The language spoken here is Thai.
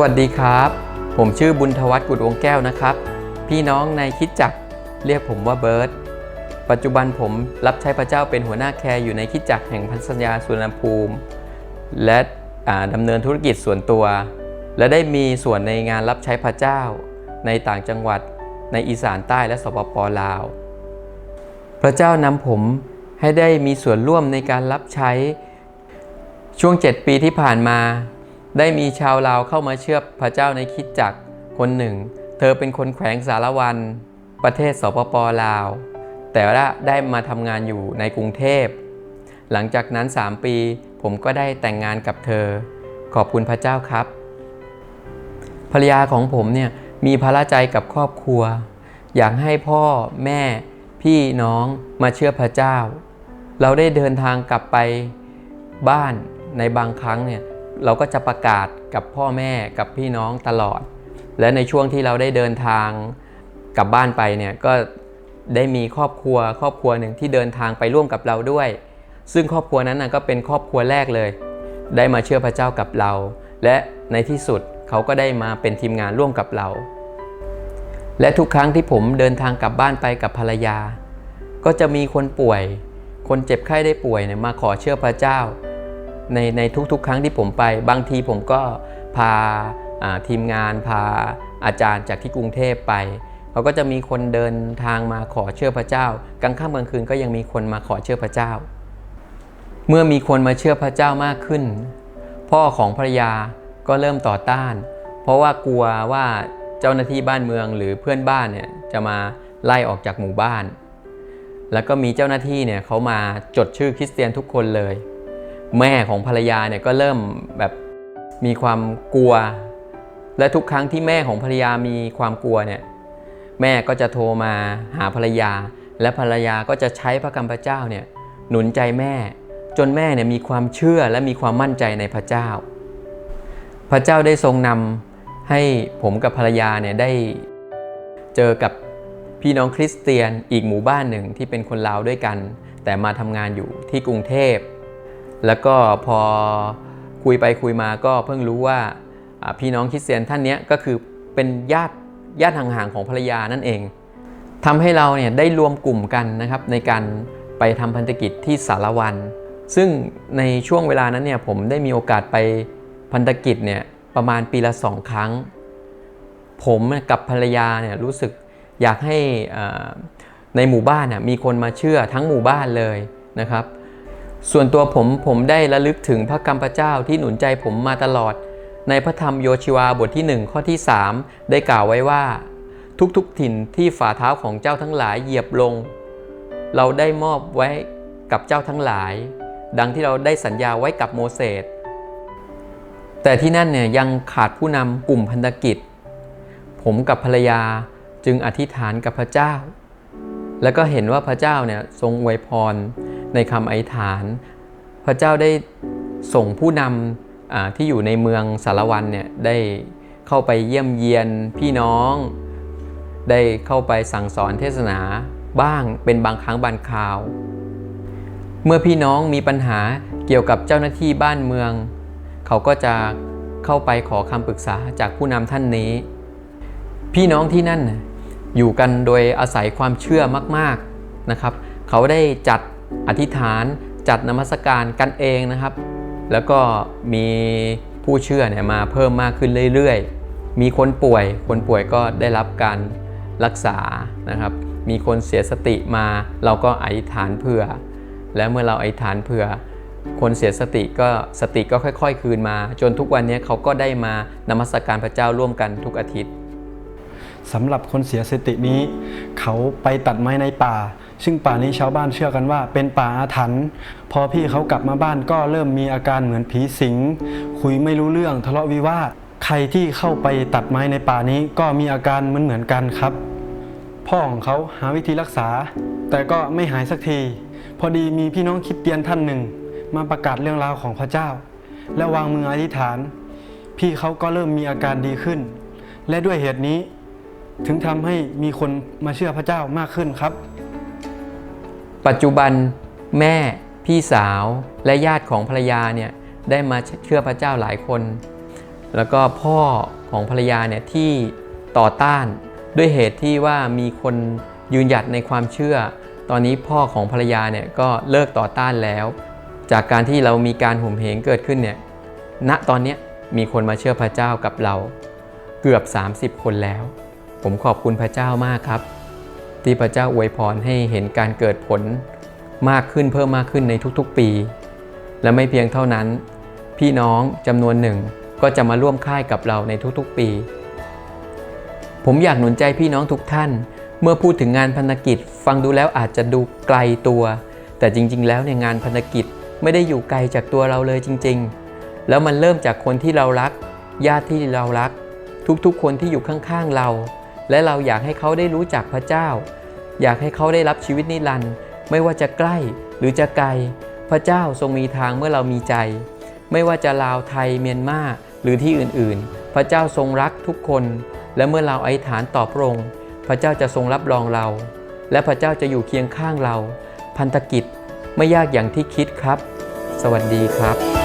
วัสดีครับ ผมชื่อบุญทวัฒน์กุดวงแก้วนะครับ พี่น้องในคิดจักเรียกผมว่าเบิร์ตปัจจุบันผมรับใช้พระเจ้าเป็นหัวหน้าแคร์อยู่ในคิดจักแห่งพันสัญญาสุวรรภูมิ และอ่าดำเนินธุรกิจส่วนตัว และได้มีส่วนในงานรับใช้พระเจ้า ในต่างจังหวัด ในอีสานใต้และสปปลาว พระเจ้านำผมให้ได้มีส่วนร่วมในการรับใช้ช่วง 7 ปีที่ผ่านมา ได้มีชาวลาวเข้ามาเชื่อพระเจ้าในคิดจักคนหนึ่ง เธอเป็นคนแขวงสารวัน ประเทศสปปลาว แต่ว่าได้มาทำงานอยู่ในกรุงเทพ หลังจากนั้น 3 ปี ผมก็ได้แต่งงานกับเธอ ขอบคุณพระเจ้าครับ ภรรยาของผมเนี่ยมีภาระใจกับครอบครัว อยากให้พ่อแม่พี่น้องมาเชื่อพระเจ้า เราได้เดินทางกลับไปบ้านในบางครั้งเนี่ย เราก็จะประกาศกับพ่อแม่กับพี่น้องตลอด และในช่วงที่เราได้เดินทางกลับบ้านไปเนี่ยก็ได้มีครอบครัวครอบครัวหนึ่งที่เดินทางไปร่วมกับเราด้วย ซึ่งครอบครัวนั้นนะก็เป็นครอบครัวแรกเลย ได้มาเชื่อพระเจ้ากับเรา และในที่สุดเขาก็ได้มาเป็นทีมงานร่วมกับเรา และทุกครั้งที่ผมเดินทางกลับบ้านไปกับภรรยา ก็จะมีคนป่วย คนเจ็บไข้ได้ป่วยเนี่ยมาขอเชื่อพระเจ้า ในในทุกๆ ครั้งที่ผมไป บางทีผมก็พาาทีมงานพาอาจารย์จากที่กรุงเทพไปเขาก็จะมีคนเดินทางมาขอเชื่อพระเจ้ากลางค่ำกลางคืนก็ยังมีคนมาขอเชื่อพระเจ้า เมื่อมีคนมาเชื่อพระเจ้ามากขึ้น พ่อของภรรยาก็เริ่มต่อต้าน เพราะว่ากลัวว่าเจ้าหน้าที่บ้านเมืองหรือเพื่อนบ้านเนี่ยจะมาไล่ออกจากหมู่บ้าน แล้วก็มีเจ้าหน้าที่เนี่ยเขามาจดชื่อคริสเตียนทุกคนเลย แม่ของภรรยาเนี่ยก็เริ่มแบบมีความกลัว และทุกครั้งที่แม่ของภรรยามีความกลัวเนี่ยแม่ก็จะโทรมาหาภรรยา และภรรยาก็จะใช้พระคำพระเจ้าเนี่ยหนุนใจแม่ จนแม่เนี่ยมีความเชื่อและมีความมั่นใจในพระเจ้า พระเจ้าได้ทรงนำให้ผมกับภรรยาเนี่ยได้เจอกับพี่น้องคริสเตียนอีกหมู่บ้านหนึ่งที่เป็นคนลาวด้วยกัน แต่มาทำงานอยู่ที่กรุงเทพ แล้วก็พอคุยไปคุยมาก็เพิ่งรู้ว่าพี่น้องคริสเตียนท่านนี้ก็คือเป็นญาติญาติห่างๆของภรรยานั่นเองทำให้เราเนี่ยได้รวมกลุ่มกันนะครับในการไปทำพันธกิจที่สารวัน ซึ่งในช่วงเวลานั้นเนี่ยผมได้มีโอกาสไปพันธกิจเนี่ยประมาณปีละสองครั้ง ผมกับภรรยาเนี่ยรู้สึกอยากให้ในหมู่บ้านน่มีคนมาเชื่อทั้งหมู่บ้านเลยนะครับ ส่วนตัวผมผมได้ระลึกถึงพระกรรมพระเจ้าที่หนุนใจผมมาตลอด ในพระธรรมโยชิวาบทที่ 1 ข้อที่ 3 ได้กล่าวไว้ว่า ทุกๆถิ่นที่ฝ่าเท้าของเจ้าทั้งหลายเหยียบลง เราได้มอบไว้กับเจ้าทั้งหลาย ดังที่เราได้สัญญาไว้กับโมเสสแต่ที่นั่นเนี่ยยังขาดผู้นำกลุ่มพันธกิจ ผมกับภรรยาจึงอธิษฐานกับพระเจ้า แล้วก็เห็นว่าพระเจ้าเนี่ยทรงอวยพร ในคำอธิษฐาน พระเจ้าได้ส่งผู้นำที่อยู่ในเมืองสารวันเนี่ยได้เข้าไปเยี่ยมเยียนพี่น้อง ได้เข้าไปสั่งสอนเทศนาบ้างเป็นบางครั้งบางคราว เมื่อพี่น้องมีปัญหาเกี่ยวกับเจ้าหน้าที่บ้านเมือง เขาก็จะเข้าไปขอคำปรึกษาจากผู้นำท่านนี้ พี่น้องที่นั่นอยู่กันโดยอาศัยความเชื่อมาก ๆนะครับ เขาได้จัด อธิษฐานจัดนมัสการกันเองนะครับ แล้วก็มีผู้เชื่อเนี่ยมาเพิ่มมากขึ้นเรื่อยๆ มีคนป่วย คนป่วยก็ได้รับการรักษานะครับ มีคนเสียสติมาเราก็อธิษฐานเผื่อ และเมื่อเราอธิษฐานเผื่อ คนเสียสติก็สติก็ค่อย ๆ คืนมา จนทุกวันนี้เขาก็ได้มานมัสการพระเจ้าร่วมกันทุกอาทิตย์สำหรับคนเสียสตินี้ เขาไปตัดไม้ในป่า ซึ่งป่านี้ชาวบ้านเชื่อกันว่า เป็นป่าอาถรรพ์พอพี่เขากลับมาบ้านก็เริ่มมีอาการเหมือนผีสิง คุยไม่รู้เรื่องทะเลาะวิวาทใครที่เข้าไปตัดไม้ในป่านี้ก็มีอาการเหมือนเหมือนกันครับ พ่อของเขาหาวิธีรักษา แต่ก็ไม่หายสักที พอดีมีพี่น้องคิดเตียนท่านหนึ่ง มาประกาศเรื่องราวของพระเจ้า และวางมืออธิษฐาน พี่เขาก็เริ่มมีอาการดีขึ้น และด้วยเหตุนี้ ถึงทำให้มีคนมาเชื่อพระเจ้ามากขึ้นครับ ปัจจุบันแม่พี่สาวและญาติของภรรยาเนี่ยได้มาเชื่อพระเจ้าหลายคน แล้วก็พ่อของภรรยาเนี่ยที่ต่อต้านด้วยเหตุที่ว่ามีคนยืนหยัดในความเชื่อ ตอนนี้พ่อของภรรยาเนี่ยก็เลิกต่อต้านแล้ว จากการที่เรามีการห่มเหงเกิดขึ้นเนี่ยณตอนนี้มีคนมาเชื่อพระเจ้ากับเรา เกือบ 30 คนแล้ว ผมขอบคุณพระเจ้ามากครับ ที่พระเจ้าอวยพรให้เห็นการเกิดผลมากขึ้นเพิ่มมากขึ้นในทุกๆปี และไม่เพียงเท่านั้น พี่น้องจำนวนหนึ่งก็จะมาร่วมค่ายกับเราในทุกๆปี ผมอยากหนุนใจพี่น้องทุกท่าน เมื่อพูดถึงงานพันธกิจ ฟังดูแล้วอาจจะดูไกลตัว แต่จริง ๆ แล้วเนี่ยงานพันธกิจไม่ได้อยู่ไกลจากตัวเราเลยจริง ๆ แล้วมันเริ่มจากคนที่เรารัก ญาติที่เรารัก ทุกๆ คนที่อยู่ข้างๆเรา และเราอยากให้เขาได้รู้จักพระเจ้า อยากให้เขาได้รับชีวิตนิรันดร์ไม่ว่าจะใกล้หรือจะไกล พระเจ้าทรงมีทางเมื่อเรามีใจ ไม่ว่าจะลาวไทยเมียนมาหรือที่อื่นๆ พระเจ้าทรงรักทุกคน และเมื่อเราอธิษฐานต่อพระองค์พระเจ้าจะทรงรับรองเรา และพระเจ้าจะอยู่เคียงข้างเรา พันธกิจไม่ยากอย่างที่คิดครับ สวัสดีครับ